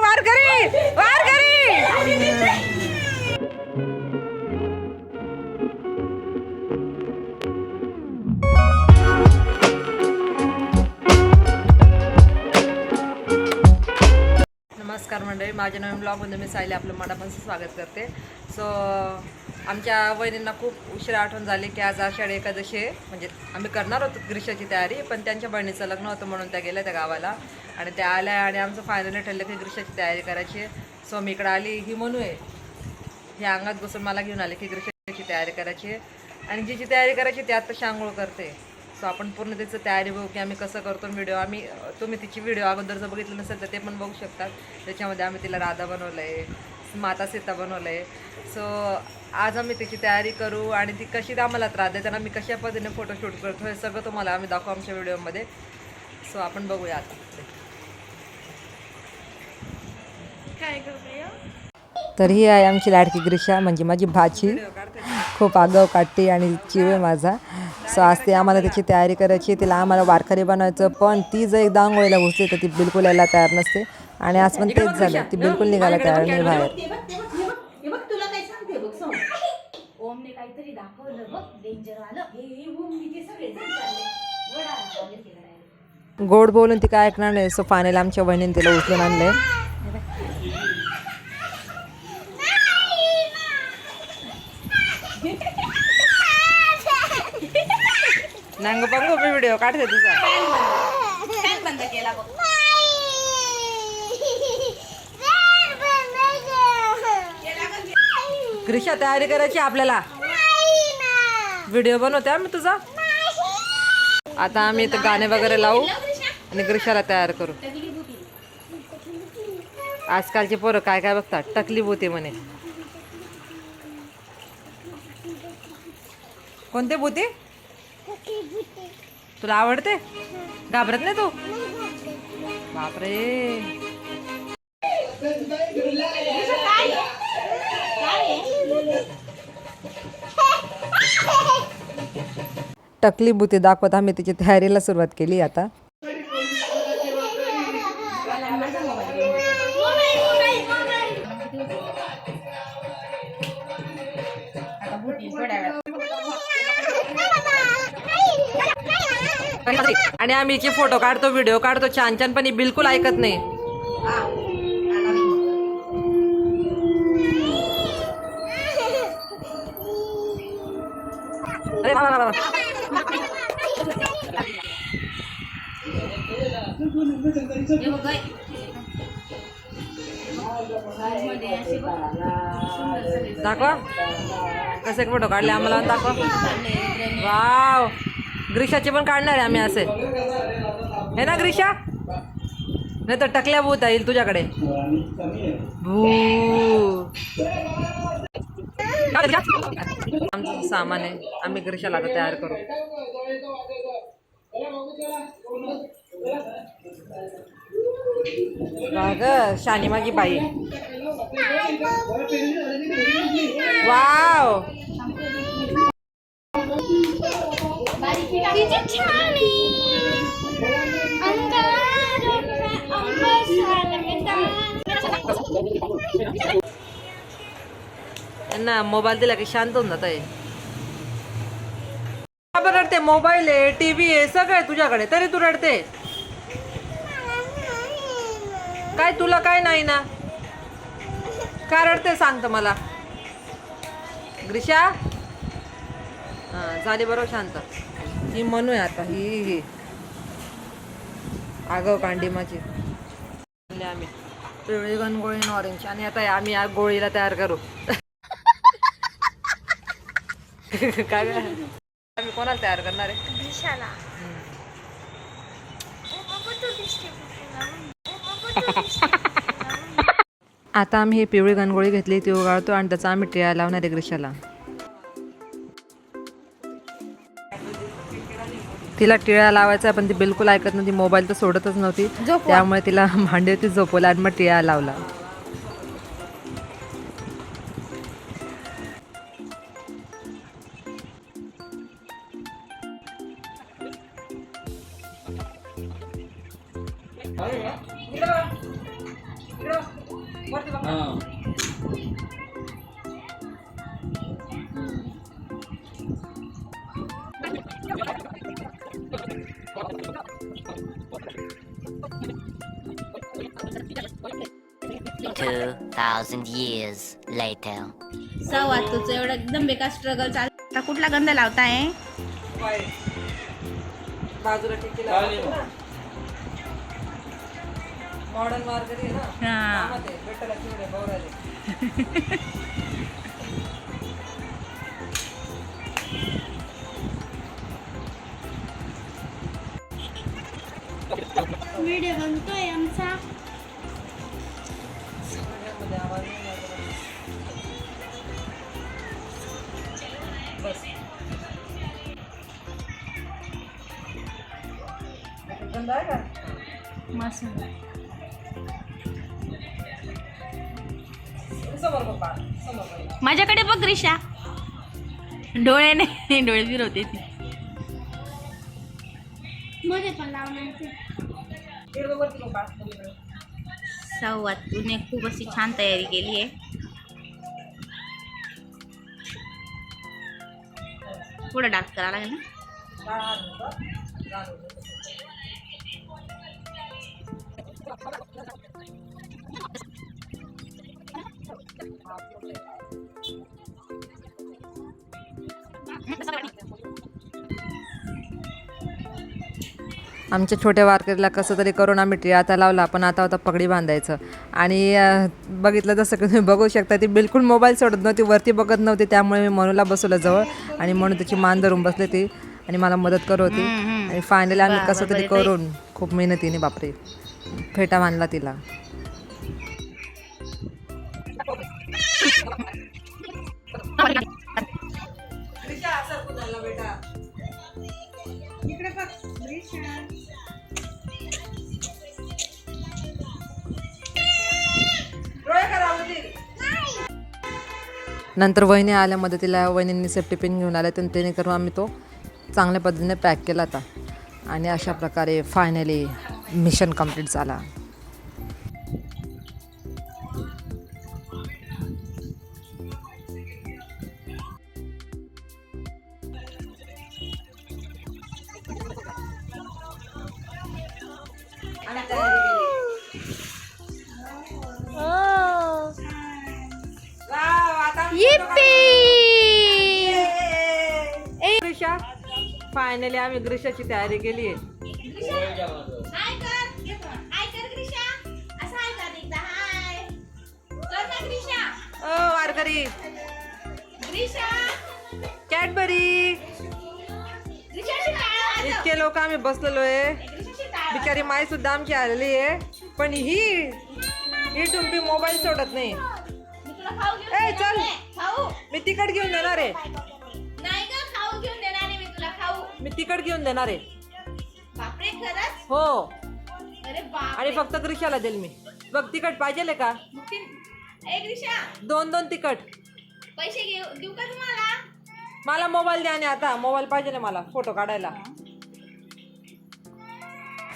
वारकरी वारकरी नमस्कार मंडळी माझ्या नवीन ब्लॉगमध्ये मी सायली आपलं मनापासून स्वागत करते. सो आमच्या वहिनींना खूप उशिरा आठवण झाली की आज आषाढी एकादशी आहे. म्हणजे आम्ही करणार होतो ग्रीष्याची तयारी पण त्यांच्या बहिणीचं लग्न होतं म्हणून त्या गेल्या त्या गावाला. आणि त्या आल्या आणि आमचं फायनली ठरलं की ग्रीष्याची तयारी करायची. आहे सो मी इकडं आली ही म्हणू आहे ही अंगात बसून मला घेऊन आले की ग्रीष्याची तयारी करायची. आहे आणि जी तयारी करायची ती आत्ताशी आंघोळ करते. सो आपण पूर्ण त्याचं तयारी बघू की आम्ही कसं करतो व्हिडिओ आम्ही तुम्ही तिची व्हिडिओ अगोदर जर बघितलं नसेल तर ते पण बघू शकतात. त्याच्यामध्ये आम्ही तिला राधा बनवलं आहे माता सीता बनवलं आहे सो आज आम्ही त्याची तयारी करू आणि ती कशी आम्हाला त्रास देते आणि आम्ही कशा पद्धतीने फोटोशूट करतो हे सगळं तुम्हाला आम्ही दाखवू आमच्या व्हिडिओमध्ये. सो आपण बघूया आता. काय तर ही आहे आमची लाडकी ग्रीषा म्हणजे माझी भाची. खूप आगाव काढते आणि चिव आहे माझा. सो आज ते आम्हाला त्याची तयारी करायची. तिला आम्हाला वारकरी बनवायचं पण ती जर एकदा आंघोळीला घुसली तर ती बिलकुल यायला तयार नसते. आणि आज पण तेच झालं ती बिलकुल निघायला तयार नाही बाहेर ते बघ ते बघ हे बघ हे बघ तुला काय सांगते बघ समोर ओमने काहीतरी दाखवलं. बघ डेंजर आलं. हे हे ओम तिथे सगळे चालले. गोड बोलून ती काय ऐकणार नाही. सो फायनल आमच्या बहिणीने तिला उचलून आणलंय. नांग बघू व्हिडिओ काढते तुझा. बंद केला बघ. रिक्षा तयारी करायची आपल्याला. व्हिडिओ बनवते आम्ही तुझा. आता आम्ही इथं गाणे वगैरे लावू आणि रिक्षाला तयार करू. आजकालचे पोरं काय काय बघतात? टकली भूती म्हणे. कोणते भूती तुला आवडते? घाबरत नाही तू? बापरे. टकली बुती दाखवत आम्ही त्याची तयारीला सुरुवात केली आता. आणि आम्ही इथे फोटो काढतो व्हिडिओ काढतो छान छान पण बिलकुल ऐकत नाही. अरे दाखवा. कसे फोटो काढले आम्हाला? दाखवा. वाव. ग्रीषाचे पण काढणार आहे आम्ही असे. हे ना ग्रीषा नाही तर टकल्या भूत येईल तुझ्याकडे. भू आमचं सामान आहे. आम्ही ग्रीषाला आता तयार करू. ग शानी माझी बाई. वाव. त्यांना मोबाईल दिला की शांत होऊन जात आहे का बरं रडते? मोबाईल आहे टीव्ही आहे सगळं आहे तुझ्याकडे तरी तू रडते. काय तुला काय नाही ना? का रडते सांगत मला. ग्रीषा हा झाली बरोबर शांत. ही म्हणू आहे आता ही ही. आगव कांडी माझी. आम्ही. पिवळी गणगोळी ऑरेंज आणि आता आम्ही या गोळीला तयार करू. काय? आम्ही कोणाला तयार करणार आहे? आता आम्ही ही पिवळी गणगोळी घेतली ती उगाळतो आणि त्याचा आम्ही टिळा लावणार आहे ग्रीषाला तिला टिळा लावायचा पण ती बिलकुल ऐकत नव्हती मोबाईल तर सोडतच नव्हती. त्यामुळे तिला मांडीवरती झोपवला आणि मग टिळा लावला. Thousand years later. सवा तुझं एवढं एकदम बेकार स्ट्रगल चाल आता कुठला गंध लावताय. बाजूला टिकीला. मॉडर्न मार्केट आहे ना हा. कामात आहे. भेटायला चिवडे बवराले. माझ्याकडे बघ रिशा. डोळे नाही डोळे फिरवते ती. सव्वा तूने खूप अशी छान तयारी केली आहे. पुढे डान्स करावा लागेल ना? आमच्या छोट्या वारकरीला कसं तरी करून आम्ही टिळाता लावला पण आता होता पगडी बांधायचं. आणि बघितलं जसं की तुम्ही बघू शकता ती बिलकुल मोबाईल सोडत नव्हती वरती बघत नव्हती त्यामुळे मी मनूला बसवलं जवळ. आणि म्हणून त्याची मान धरून बसले ती आणि मला मदत करत होती. आणि फायनली आम्ही कसं तरी करून खूप मेहनतीने बापरे. फेटा बांधला तिला. नंतर वहिनी आल्या मदतीला. वहिनींनी सेफ्टी पिन घेऊन आले तर त्याने करून आम्ही तो चांगल्या पद्धतीने पॅक केला होता आणि अशा प्रकारे फायनली मिशन कंप्लीट झाला. फायनली आम्ही ग्रीषाची तयारी केली आहे ग्रीषा कॅडबरी. इतके लोक आम्ही बसलेलो आहे. बिचारी माई सुद्धा आमची आलेली आहे. पण ही ही टुंपी मोबाईल सोडत नाही. ए, चल. मी तिकट घेऊन देणार आहे. मी तिकट घेऊन देणार आहे. हो. अरे फक्त ग्रीषाला देईल मी. बघ तिकट पाहिजे का? दोन दोन तिकट पैसे घेऊ देऊ का तुम्हाला? मला मोबाईल द्या आणि आता मोबाईल पाहिजे ना मला फोटो काढायला.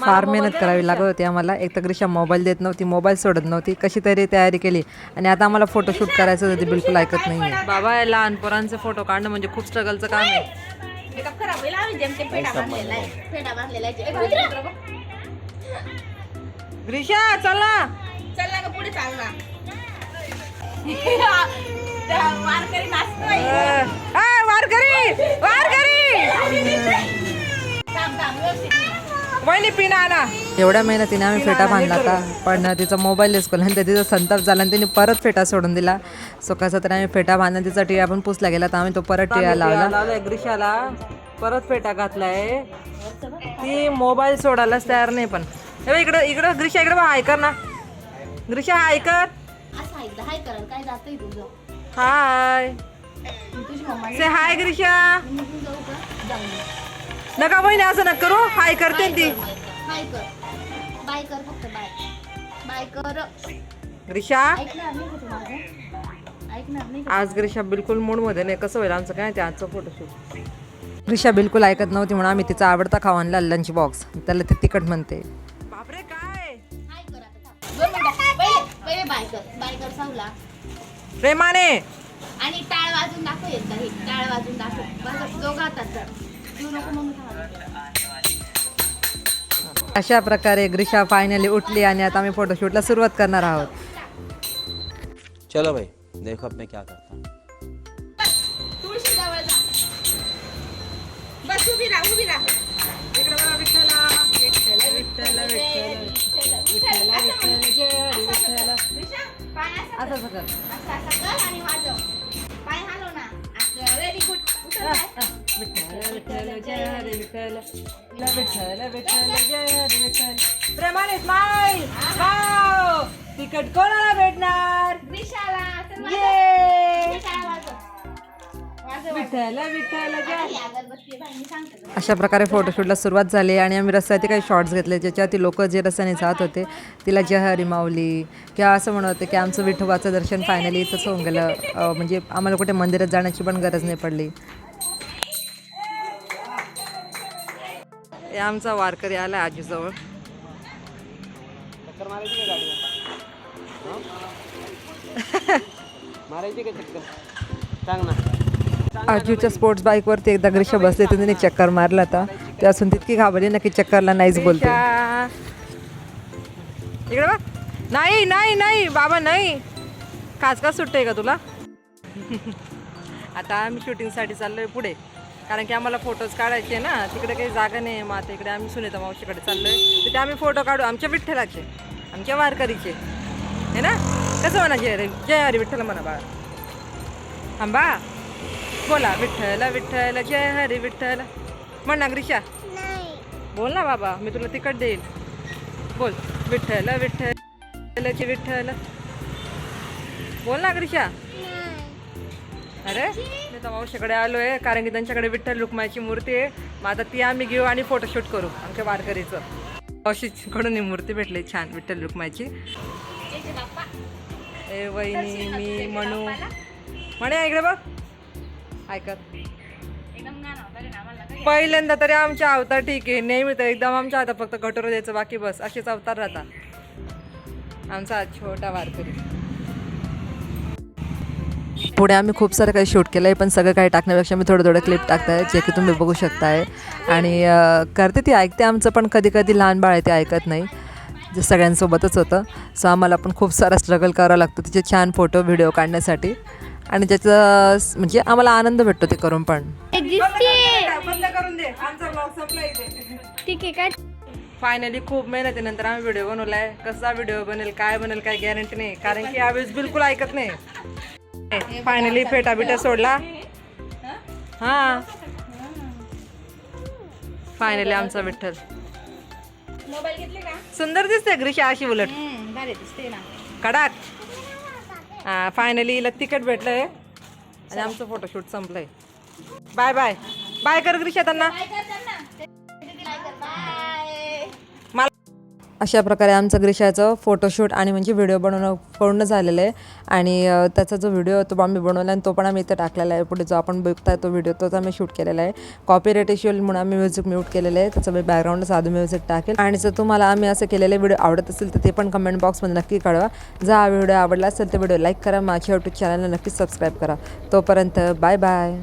फार मेहनत करावी लागत होती आम्हाला. एक तर ग्रीषा मोबाईल देत नव्हती मोबाईल सोडत नव्हती. कशी तरी तयारी केली. आणि आता आम्हाला फोटोशूट करायचं होतं ते बिलकुल ऐकत नाही बाबा या लहान पोरांचे फोटो काढणं म्हणजे खूप स्ट्रगलचं काम आहे. मेकअप खराब होईल आम्ही मित्र. ग्रीषा चला. चल ना ग पुढे चाल ना त्या वारकरी वारकरी! एवढ्या मेहनतीने आम्ही फेटा बांधला का पण तिचा मोबाईल डिस्कोला आणि तिचा संताप झाला आणि तिने परत फेटा सोडून दिला. सो कसं तर आम्ही फेटा बांधला तिचा टिळा पण पुसला गेला तर आम्ही तो परत टिळा लावला. ग्रीषाला परत फेटा घातलाय. ती मोबाईल सोडायलाच तयार नाही पण. इकडं इकडं ग्रीषा इकडं ऐकर ना. ग्रीषा ऐकर. एकदा. हाय कराल काय जातंय तुझं हाय. मी तुझी मम्मा से हाय ग्रीषा निघून जाऊ का? जाऊ नये. नका बहिणी असं नका करू. हाय करते ती. हाय कर. बाय कर फक्त बाय बाय कर. ग्रीषा ऐकणार नाही का तू माझं ऐकणार नाही का? आज ग्रीषा बिलकुल मूडमध्ये नाही. कसं होईल आमचं? काय ते आजचं फोटोशूट ग्रीषा बिलकुल ऐकत नव्हती म्हणून आम्ही तिचा आवडता खावा आणला लंच बॉक्स त्याला ते तिखट म्हणते. बापरे काय? कर बाय कर. साऊला प्रेमाने. आणि टाळ वाजून दाखव एकदा हे टाळ वाजून दाखव. बस दोघं हातात नको. अशा प्रकारे ग्रीषा फायनली उठली आणि आता आम्ही फोटोशूटला सुरुवात करणार आहोत. चलो भाई देखो अब मैं क्या करता हूँ. तुळशी जवळ जा. बस उभी राहा उभी राहा. असं कर. असं असं कर आणि वाजव. पाय हलव ना. असं व्हेरी गुड उचल पाय. विठ्ठल विठ्ठल जय हरी विठ्ठल. विठ्ठल विठ्ठल जय हरी विठ्ठल. प्रेमाने स्माईल वाव तिकट कोणाला भेटणार? विशाला. ये अशा प्रकारे फोटोशूटला सुरुवात झाली आणि आम्ही रस्त्याचे काही शॉर्ट्स घेतले ज्याच्यात ती लोक जे रस्त्याने जात होते तिला जय हरी माऊली किंवा असं म्हणत होते की आमचं विठोबाचं दर्शन फायनली इथंच होऊन गेलं. म्हणजे आम्हाला कुठे मंदिरात जाण्याची पण गरज नाही पडली. हे आमचा वारकरी आला आजीजवळ. मारायची का गाडीवर? मारायची का चक्कर? सांग ना. आजूच्या स्पोर्ट्स बाईकवरती एकदा ग्रीष बसले तर तिने चक्कर मारला होता. त्यापासून तितकी घाबरली ना की चक्करला नाहीच बोलते. इकडे बघ. नाही नाही नाही बाबा नाही. खास का सुटते का तुला? आता आम्ही शूटिंगसाठी चाललोय पुढे. कारण की आम्हाला फोटोज काढायचे ना. तिकडे काही जागा नाही मग आता इकडे आम्ही सुनीता मावशीकडे चाललो आहे तिथे आम्ही फोटो काढू. आमच्या विठ्ठलाचे. आमच्या वारकरीचे. है ना? कसं म्हणा जय हरी जय हरी विठ्ठल म्हणा बाळा. आंबा बोला विठ्ठल विठ्ठल जय हरी विठ्ठल. म्हण ना ग्रीषा बोल ना बाबा मी तुला तिकट देईल. बोल. विठ्ठल विठ्ठल विठ्ठल. बोल ना ग्रीषा अरे मी तर मावशीकडे आलो आहे कारण की त्यांच्याकडे विठ्ठल रुक्माची मूर्ती आहे. मग आता ती आम्ही घेऊ आणि फोटोशूट करू आमच्या वारकरीचं. मावशीकडून ही मूर्ती भेटली छान विठ्ठल रुक्माची बाप्पा. ए वहिनी मी म्हणू म्हणे इकडे बघ. ऐकत. एकदम गाणं होतं रे ना, आम्हाला काय? पहिल्यांदा तरी आमच्या अवतार ठीक आहे नेहमी तर एकदम आमच्या आता फक्त कटोरं द्यायचं बाकी बस असेच अवतार राहतात. आमचा हा छोटा वारकरी. पुढे आम्ही खूप सारं काही शूट केलं आहे पण सगळं काही टाकण्यापेक्षा मी थोडं थोडं क्लिप टाकताय जे की तुम्ही बघू शकताय. आणि करते ती ऐकते आमचं पण कधी कधी लहान बाळ आहे ते ऐकत नाही. जे सगळ्यांसोबतच होतं. सो आम्हाला पण खूप सारा स्ट्रगल करावा लागतो तिचे छान फोटो व्हिडिओ काढण्यासाठी. आणि ज्याचं स- म्हणजे आम्हाला आनंद भेटतो ते करून पण. बंद करून दे. आमचा ब्लॉग संपला इथे. ठीक आहे काय फायनली खूप मेहनतीनंतर आम्ही व्हिडिओ बनवलाय. कसा व्हिडिओ बनेल काय बनेल काय गॅरंटी नाही. कारण की यावेळेस बिलकुल ऐकत नाही. फायनली फेटा बिटा सोडला. हा. फायनली आमचा विठ्ठल. मोबाईल घेतले का? सुंदर दिसते ग्रीषा अशी उलट. दिसते ना. कडाक. हा फायनली हिला तिकीट भेटलंय. आणि आमचं फोटोशूट संपलंय. बाय बाय बाय कर त्यांना. अशा प्रकारे आमचं ग्रीषाचं फोटोशूट आणि म्हणजे व्हिडिओ बनवणं पूर्ण झालेलं आहे. आणि त्याचा जो व्हिडिओ तो आम्ही बनवला आणि तो पण आम्ही इथे टाकलेला आहे. पुढे जो आपण बघताय तो व्हिडिओ तोच आम्ही शूट केलेला आहे. कॉपीराईट इश्यूल म्हणून आम्ही म्युझिक म्यूट केलेलं आहे. त्याचं मी बॅकग्राऊंड साधं म्युझिक टाकेल. आणि जर तुम्हाला आम्ही असं केलेले व्हिडिओ आवडत असेल तर ते पण कमेंट बॉक्समध्ये नक्की कळवा. जर हा व्हिडिओ आवडला असेल तर व्हिडिओ लाईक करा. माझ्या यूट्यूब चॅनलला नक्की सबस्क्राईब करा. तोपर्यंत बाय बाय